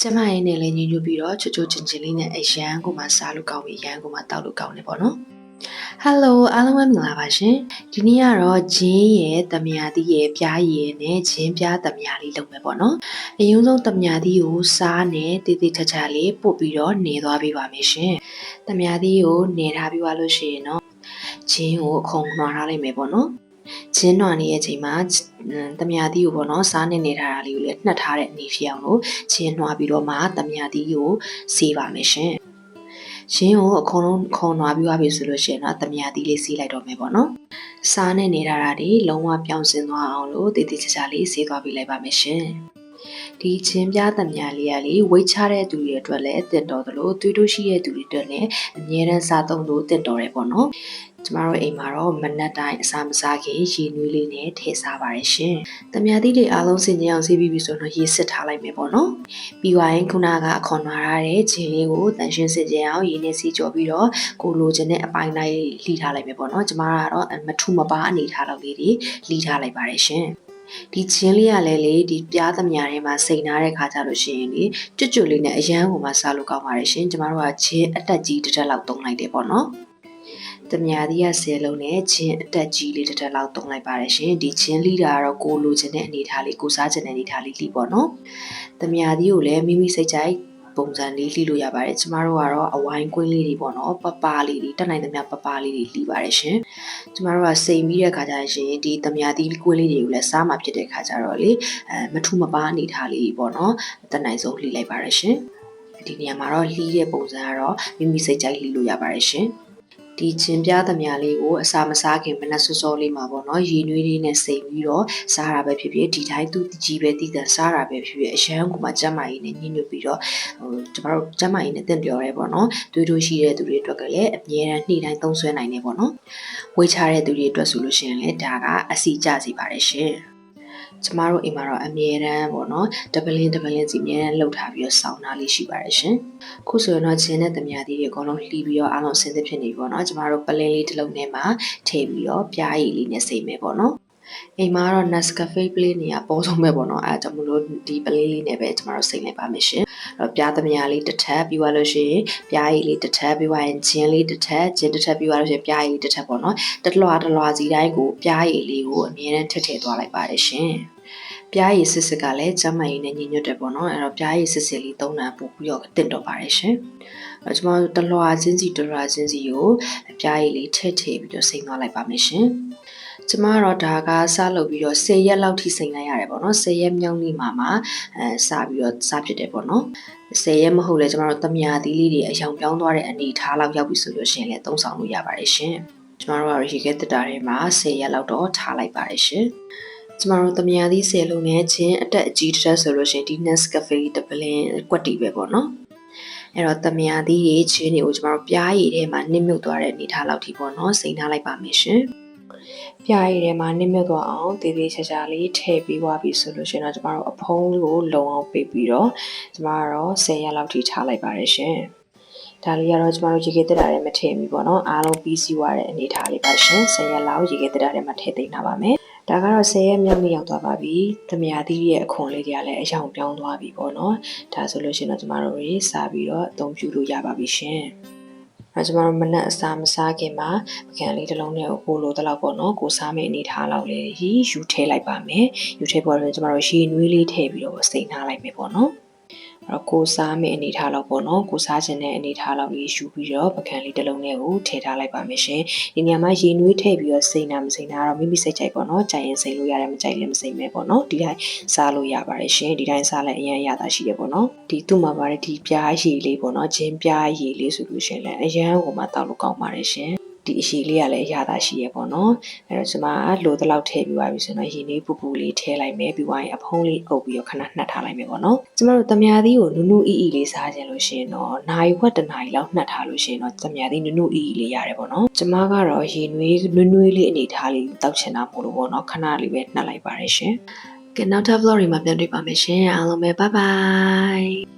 ကျမရဲ့နဲ့လည်းညီညွတ်ပြီးတော့ချွတ်ချွတ်ချင်းချင်းလေးနဲ့အရန်ကိုမှစားလို့ကောင်းပြီးရန်ကိုမှတောက်လို့ကောင်းနေပေါ့နော် Hello အားလုံးပဲမင်္ဂလာပါရှင်ဒီနေ့ကတော့ဂျင်းရဲ့တမယာသီးရဲ့ပြားရည်နဲ့ဂျင်းပြားတမယာလေးလုပ်မယ်ပေါ့နော်အရင်ဆုံးတမယာသီးကိုစားနဲ့တေးသေးချာချာလေးပုတ်ပြီးတော့နေသွားပေးပါမယ်ရှင်တမယာသီးကိုနေထားပြီးသွားလို့ရှိရင်တော့ဂျင်းကိုအခုံနှွာထားလိုက်မယ်ပေါ့နော် ဂျင်းနှွာနေတဲ့အချိန်မှာတမယာသီးကိုပေါ့နော်စားနေနေထားတာလေးကိုလည်းနှက်ထားတဲ့အနေဖြစ်အောင်လို့ဂျင်းနှွာပြီးတော့မှတမယာသီးကိုဆေးပါမယ်ရှင်ရင်းကိုအကုန်လုံးခုံသွားပြီးသွားပြီဆိုလို့ရှိရင်တော့တမယာတီးလေးစီးလိုက်တော့မယ်ပေါ့နော်။စားနဲ့နေထားတာဒီလုံးဝပြောင်းစင်သွားအောင်လို့တည်တည်ချာချာလေးစီးသွားပြီးလိုက်ပါမယ်ရှင်။ဒီချင်းပြားတမယာလေးကလေဝိတ်ချတဲ့သူတွေအတွက်လည်းတင့်တော်သလိုသွေးတိုးရှိတဲ့သူတွေအတွက်လည်းအမြဲတမ်းစားသုံးလို့တင့်တော်တယ်ပေါ့နော်။ ကျမတို့အိမ်မှာတော့မနက်တိုင်းအစာမစားခင်ရေနွေးလေးနဲ့ထည့်စားပါတယ်ရှင်။တမယာတီးလေးအားလုံးစင်ကြအောင်စီးပြီးပြီဆိုတော့ရေစစ်ထားလိုက်မယ်ပေါ့နော်။ပြီးသွားရင်ခုနကအခွန်လာရတဲ့ဂျင်းလေးကိုတန်ရှင်းစစ်ကြအောင်ရေနဲ့စီကြောပြီးတော့ကိုလိုချင်တဲ့အပိုင်းတိုင်းလှီထားလိုက်မယ်ပေါ့နော်။ကျမကတော့မထူမပါအနေထားလောက်လေးတွေလှီထားလိုက်ပါတယ်ရှင်။ဒီချင်းလေးကလည်းလေဒီပြားသမားထဲမှာစိန်နာတဲ့ခါကြလို့ရှိရင်လေကျွတ်ကျွတ်လေးနဲ့အရန်ကိုမှစားလို့ကောင်းပါတယ်ရှင်ကျမတို့ကချင်းအတက်ကြီးတစ်တက်လောက်သုံးလိုက်တယ်ပေါ့နော် တမြာသီးရဆယ်လုံးနဲ့ချင်းအတက်ကြီးလေးတစ်တက်လောက်သုံးလိုက်ပါတယ်ရှင်ဒီချင်းလီတာကတော့ကိုလိုချင်တဲ့အနေထားလေးကိုစားချင်တဲ့အနေထားလေးလီပေါ့နော်တမြာသီးကိုလည်းမိမိစိတ်ကြိုက်ပုံစံလေးလှီလို့ရပါတယ်ကျမတို့ကတော့အဝိုင်းကွင်းလေးတွေပေါ့နော်ပပလေးတွေတက်နိုင်သမျှပပလေးတွေလှီပါတယ်ရှင်ကျမတို့ကစိန်ပြီးတဲ့ခါကျရင်ဒီသမြာသီးကွင်းလေးတွေကိုလည်းစားမှဖြစ်တဲ့ခါကျတော့လေအဲမထူမပါအနေထားလေးပေါ့နော်တက်နိုင်ဆုံးလှီလိုက်ပါတယ်ရှင်ဒီနေရာမှာတော့လှီးတဲ့ပုံစံကတော့မိမိစိတ်ကြိုက်လှီလို့ရပါတယ်ရှင် ဒီချင်းပြားသမျှလေးကိုအစာမစားခင်မနက်စောစောလေးမှာပေါ့နော်ရေနွေးလေးနဲ့စိမ်ပြီးတော့စားတာပဲဖြစ်ဖြစ်ဒီတိုင်းသူကြီးပဲတည်တယ်စားတာပဲဖြစ်ဖြစ်အရန်ကမှကျမ်းမာရေးနဲ့ညှိညွတ်ပြီးတော့ဟိုကျမတို့ကျမ်းမာရေးနဲ့တင့်ပြောရဲပေါ့နော်တွေးတိုးရှိတဲ့သူတွေအတွက်ကလည်းအမြဲတမ်းနှိမ့်တိုင်းသုံးဆွဲနိုင်နေပေါ့နော်ဝေးချတဲ့သူတွေအတွက်ဆိုလို့ရှိရင်လည်းဒါကအစီကျစီပါတယ်ရှင် ကျမတို့အိမ်မှာတော့အမြဲတမ်းပေါ့နော်တပလင်းတပလင်းစီအမြဲတမ်းလှုပ်ထားပြီးတော့စောင်းထားလေးရှိပါတယ်ရှင်ခုဆိုရင်တော့ဂျင်းနဲ့တမယာသီးတွေအကုန်လုံးလှီးပြီးတော့အားလုံးအဆင်သင့်ဖြစ်နေပြီပေါ့နော်ကျမတို့ပလင်းလေးတစ်လုံးထဲမှာထည့်ပြီးတော့ပြားရည်လေးနဲ့စိမ့်မယ်ပေါ့နော် အိမ်မှာတော့ Nescafe play နေရပေါ်ဆုံးပဲပေါ့နော်အဲဒါကြောင့်မလို့ဒီပလေးလေးနဲ့ပဲကျမတို့စိမ့်လိုက်ပါမယ်ရှင်အဲ့တော့ပြားသမ ्या လေးတစ်ထပ်ပြီးသွားလို့ရှိရင်ပြားရည်လေးတစ်ထပ်ပြီးသွားရင်ဂျင်းလေးတစ်ထပ်ဂျင်းတစ်ထပ်ပြီးသွားလို့ရှိရင်ပြားရည်တစ်ထပ်ပေါ့နော်တလွာတလွာစီတိုင်းကိုပြားရည်လေးကိုအမြဲတမ်းထည့်ထည့်သွားလိုက်ပါတယ်ရှင်ပြားရည်စစ်စစ်ကလည်းကျမရည်နဲ့ညီညွတ်တယ်ပေါ့နော်အဲ့တော့ပြားရည်စစ်စစ်လေးသုံးတာပို့ပြီးတော့တင့်တော့ပါတယ်ရှင်အဲ့တော့ကျွန်တော်တလွာချင်းစီတလွာချင်းစီကိုပြားရည်လေးထည့်ထည့်ပြီးတော့စိမ့်သွားလိုက်ပါမယ်ရှင် ကျမကတော့ဒါကစလုပ်ပြီးတော့10ရက်လောက်ထိစိန်လိုက်ရတယ်ပေါ့နော်10ရက်မြောက်နေ့မှာမှအဲစပြီးတော့စဖြစ်တယ်ပေါ့နော်10ရက်မဟုတ်လဲကျမတို့တမယာသီးလေးတွေအယောင်ပြောင်းသွားတဲ့အနေထားလောက်ရောက်ပြီဆိုလို့ရှိရင်လည်းသုံးဆောင်လို့ရပါတယ်ရှင်ကျမတို့ကရေခဲတက်တာထဲမှာ10ရက်လောက်တော့ထားလိုက်ပါတယ်ရှင်ကျမတို့တမယာသီး10လုံးနဲ့ချင်းအတက်အကြီးတစ်ဆိုလို့ရှိရင်ဒီ Nescafe တပလင်းကွက်တီပဲပေါ့နော်အဲ့တော့တမယာသီးရေချင်းတွေကိုကျမတို့ပြားရည်ထဲမှာနစ်မြုပ်သွားတဲ့အနေထားလောက်ထိပေါ့နော်စိန်ထားလိုက်ပါမယ်ရှင် ပြားရည်ထဲမှာနစ်မြုပ်သွားအောင်တည်တည်ချာချာလေးထည့်ပြီးသွားပြီဆိုလို့ရှိရင်တော့ကျမတို့အဖုံးကိုလုံအောင်ပေးပြီးတော့ကျမတို့10ရက်လောက်ထိထားလိုက်ပါတယ်ရှင်ဒါလေးကတော့ကျမတို့ရေခဲတက်တာထဲမှာထည့်ပြီးပေါ့နော်အားလုံးပြီးစီးသွားတဲ့အနေထားလေးပါရှင်10ရက်လောက်ရေခဲတက်တာထဲမှာထည့်သိမ်းထားပါမယ်ဒါကတော့10ရက်မြောက်နေ့ရောက်သွားပါပြီ။သမယာသီးရဲ့အခွန်လေးတွေကလည်းအယောင်ပြောင်းသွားပြီပေါ့နော်။ဒါဆိုလို့ရှိရင်တော့ကျမတို့တွေစပြီးတော့အသုံးပြုလို့ရပါပြီရှင်။ အဲကျမတို့မနက်အစာမစားခင်မှာပကံလေးတစ်လုံးနဲ့ကိုလိုတလောက်ပေါ့နော်ကိုစားမယ့်အနေထားလောက်လေးယူထည့်လိုက်ပါမယ်ယူထည့်ပေါ်တော့ကျမတို့ရေနွေးလေးထည့်ပြီးတော့စိမ့်ထားလိုက်မယ်ပေါ့နော်အဲ့ တော့ကိုစားမယ့်အနေထားလောက်ပေါ့နော်ကိုစားခြင်းတဲ့အနေထားလောက်လေးယူပြီးတော့ပကံလေးတစ်လုံးနဲ့ကိုထည့်ထားလိုက်ပါမယ်ရှင်ဒီနေရာမှာရေနွေးထည့်ပြီးတော့စိမ့်တာမစိမ့်တာတော့မိမိစိတ်ကြိုက်ပေါ့နော်ကြိုင်ရင်စိမ့်လို့ရတယ်မကြိုက်လည်းမစိမ့်မဲပေါ့နော်ဒီတိုင်းစားလို့ရပါတယ်ရှင်ဒီတိုင်းစားလိုက်အရင်ရတာရှိတယ်ပေါ့နော်ဒီသူ့မှာပါတယ်ဒီပြားရည်လေးပေါ့နော်ဂျင်းပြားရည်လေးဆိုလို့ရှင်လည်းအရန်ကိုမှတောက်လို့ကောင်းပါတယ်ရှင် ဒီအရှိလေးကလည်းအရသာရှိရပေါ့နော်အဲ့တော့ကျွန်မလိုတလောက်ထည့်ပြီးပါပြီဆိုတော့ရေလေးပူပူလေးထည့်လိုက်မယ်ပြီးသွားရင်အဖုံးလေးအုပ်ပြီးတော့ခဏနှက်ထားလိုက်မယ်ပေါ့နော်ကျွန်တော်တို့တမယာသီးကိုနုနုအီအီလေးစားခြင်းလို့ရှိရင်တော့နိုင်ဝက်တနိုင်လောက်နှက်ထားလို့ရှိရင်တော့တမယာသီးနုနုအီအီလေးရတယ်ပေါ့နော်ကျွန်မကတော့ရေနွေးနွေးနွေးလေးအနေထားလေးတောက်ချင်တာမို့လို့ပေါ့နော်ခဏလေးပဲနှက်လိုက်ပါတယ်ရှင်ကဲနောက်ထပ် vlog တွေမှာပြန်တွေ့ပါမယ်ရှင်အားလုံးပဲ bye bye